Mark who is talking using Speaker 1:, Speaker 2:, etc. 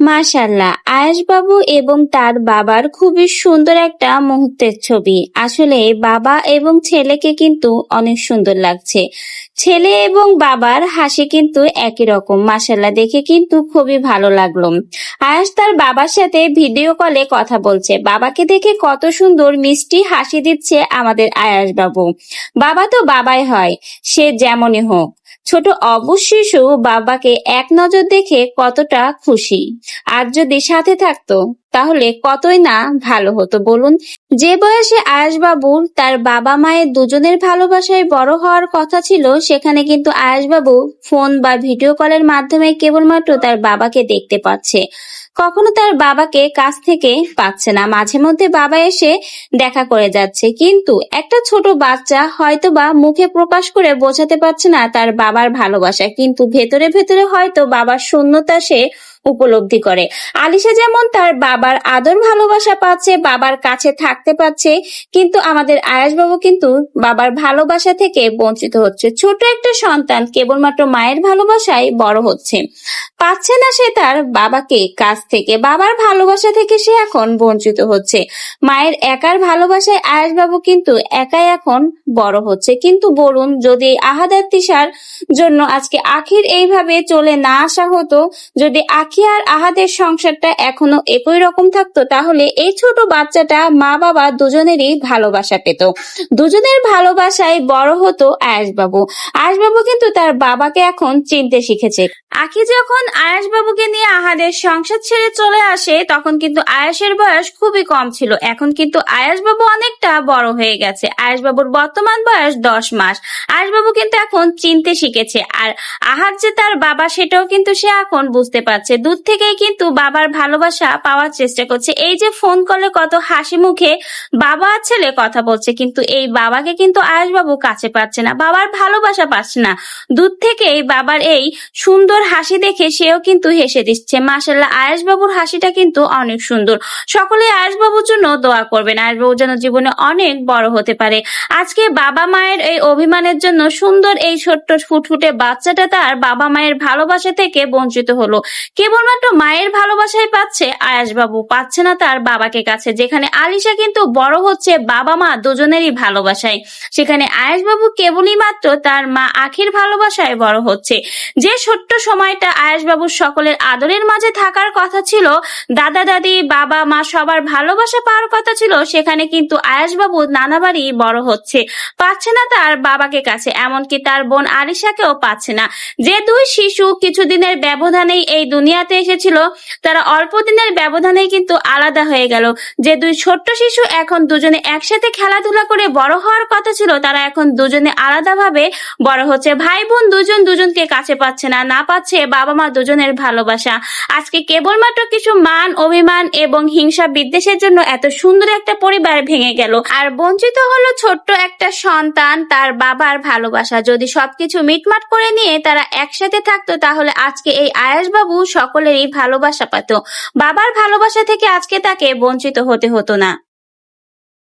Speaker 1: মাশাল্লাহ আয়াস বাবু এবং তার বাবার খুবই সুন্দর একটা মুহূর্তের ছবি। আসলে বাবা এবং ছেলেকে কিন্তু অনেক সুন্দর লাগছে। ছেলে এবং বাবার হাসি কিন্তু একই রকম মাশাল্লাহ দেখে কিন্তু খুবই ভালো লাগল। আয়াস তার বাবার সাথে ভিডিও কলে কথা বলছে। বাবাকে দেখে কত সুন্দর মিষ্টি হাসি দিচ্ছে আমাদের আয়াস বাবু বাবা তো বাবাই হয়, সে যেমনই হোক। ছোট অবশিশু শিশু বাবাকে এক নজর দেখে কতটা খুশি। আর যদি সাথে থাকতো? তাহলে কতই না ভালো হতো বলুন? যে বয়সে আয়াসবাবু তার বাবা মায়ের দুজনের ভালোবাসায় বড় হওয়ার কথা ছিল, সেখানে কিন্তু আয়াসবাবু ফোন বা ভিডিও কলের মাধ্যমে কেবলমাত্র তার বাবাকে দেখতে পাচ্ছে। কখনো তার বাবাকে কাছ থেকে পাচ্ছে না। মাঝে মধ্যে বাবা এসে দেখা করে যাচ্ছে। কিন্তু একটা ছোট বাচ্চা হয়তো বা মুখে প্রকাশ করে বোঝাতে পারছে না তার বাবার ভালোবাসা। কিন্তু ভেতরে ভেতরে হয়তো বাবার শূন্যতা সে উপলব্ধি করে। আলিশা যেমন তার বাবার আদর ভালোবাসা পাচ্ছে, বাবার কাছে থাকতে পাচ্ছে, কিন্তু আমাদের আয়াসবাবু কিন্তু বাবার ভালোবাসা থেকে বঞ্চিত হচ্ছে। ছোট একটা সন্তান কেবলমাত্র মায়ের ভালোবাসায় বড় হচ্ছে। পাচ্ছে না সে তার বাবাকে কাছ থেকে, বাবার ভালোবাসা থেকে সে এখন বঞ্চিত হচ্ছে। মায়ের একার ভালোবাসায় আয়াস বাবু কিন্তু একাই এখন বড় হচ্ছে। কিন্তু বলুন যদি আহাদার তিসার জন্য আজকে আখির এইভাবে চলে না আসা হতো, যদি আখি আর আহাদের সংসারটা এখনও একই রকম থাকতো? তাহলে এই ছোট বাচ্চাটা মা বাবা দুজনেরই ভালোবাসা পেত। দুজনের ভালোবাসায় বড় হতো আয়াসবাবু আয়াসবাবু কিন্তু তার বাবাকে এখন চিনতে শিখেছে। আখি যখন আয়াসবাবুকে নিয়ে আহাদের সংসার ছেড়ে চলে আসে, তখন কিন্তু আয়াসের বয়স খুবই কম ছিল। এখন কিন্তু আয়াসবাবু অনেকটা বড় হয়ে গেছে। আয়াসবাবুর বর্তমান বয়স দশ মাস। আয়াসবাবু কিন্তু এখন চিনতে শিখেছে। আর আহার যে তার বাবা, সেটাও কিন্তু সে এখন বুঝতে পারছে। দূর থেকেই কিন্তু বাবার ভালোবাসা পাওয়ার চেষ্টা করছে। এই যে ফোন কলে কত হাসি মুখে বাবা ছেলে কথা বলছে, কিন্তু এই বাবাকে কিন্তু আয়াসবাবু কাছে পাচ্ছে না, বাবার ভালোবাসা পাচ্ছে না। দূর থেকেই বাবার এই সুন্দর হাসি দেখে সেও কিন্তু হেসে দিচ্ছে। মাসাল্লাহ আয়াসবাবুর হাসিটা কিন্তু অনেক সুন্দর। সকলে আয়াসবাবুর জন্য দোয়া করবেন আয়াসবাবু যেন জীবনে অনেক বড় হতে পারে। আজকে বাবা মায়ের এই অভিমানের জন্য সুন্দর এই ছোট্ট ফুটফুটে বাচ্চাটা তার বাবা মায়ের ভালোবাসা থেকে বঞ্চিত হলো। কেবলমাত্র মায়ের ভালোবাসাই পাচ্ছে আয়াসবাবু পাচ্ছে না তার বাবাকে কাছে, যেখানে আলিশা কিন্তু বড় হচ্ছে বাবা মা দুজনেরই ভালোবাসায়। সেখানে আয়াসবাবু কেবলই মাত্র তার মা আখির ভালোবাসায় বড় হচ্ছে। যে ছোট্ট সময়টা আয়াসবাবুর সকলের আদরের মাঝে থাকার কথা ছিল, দাদা, দাদি, বাবা, মা সবার ভালোবাসা পাওয়ার কথা ছিল, সেখানে কিন্তু আয়াসবাবু নানাবারই বড় হচ্ছে। পাচ্ছে না তার বাবাকে কাছে, এমনকি তার বোন আলিশাকেও পাচ্ছে না। যে দুই শিশু কিছুদিনের ব্যবধানেই এই দুনিয়াতে এসেছিল, তারা অল্প দিনের ব্যবধানেই কিন্তু আলাদা হয়ে গেল। যে দুই ছোট্ট শিশু এখন দুজনে একসাথে খেলাধুলা করে বড় হওয়ার কথা ছিল, তারা এখন দুজনে আলাদাভাবে বড় হচ্ছে। ভাই বোন দুজন দুজনকে কাছে পাচ্ছে না না পাচ্ছে বাবা মা দুজনের ভালোবাসা। আজকে কেবলমাত্র কিছু মান, অভিমান এবং হিংসা বিদ্বেষের জন্য এত সুন্দর একটা পরিবার ভেঙে গেল। আর বঞ্চিত হলো ছোট্ট একটা সন্তান, তার বাবার ভালোবাসা। যদি সবকিছু মিটমাট করে নিয়ে তারা একসাথে থাকতো, তাহলে আজকে এই আয়াসবাবু সকলেরই ভালোবাসা পেত। বাবার ভালোবাসা থেকে আজকে তাকে বঞ্চিত হতে হতো না।